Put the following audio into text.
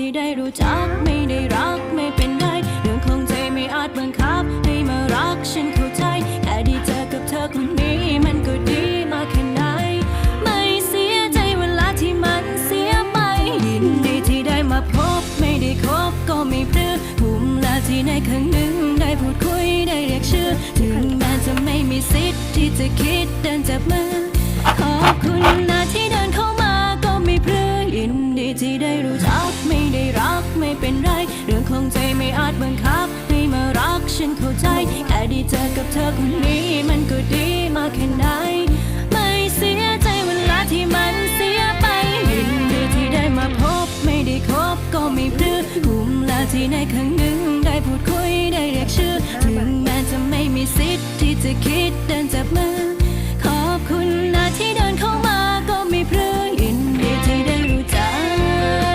ที่ได้รู้จักไม่ได้รักไม่เป็นไรเรื่องของใจไม่อาจบังคับ ให้มารักฉันเข้าใจแค่ได้เจอกับเธอคนนี้มันก็ดีมากแค่ไหนไม่เสียใจเวลาที่มันเสียไปยินดีที่ได้มาพบไม่ได้คบก็ไม่พลือภูมิลาที่ในครั้งหนึ่งได้พูดคุยได้เรียกชื่อ ถึงแม้จะไม่มีสิทธิ์ที่จะคิดเดินจับมือขอบคุณนะที่เดินเข้ามาก็ไม่พลือยินดีที่ได้รู้จักไม่ ไม่เป็นไร เรื่องของใจไม่อาจบังคับ ให้มารักฉันเข้าใจ แค่ได้เจอกับเธอคนนี้ มันก็ดีมากแค่ไหน ไม่เสียใจเวลาที่มันเสียไปยินดีที่ได้มาพบ ไม่ได้คบก็ไม่พลือภูมิลาที่ในครั้งหนึ่งได้พูด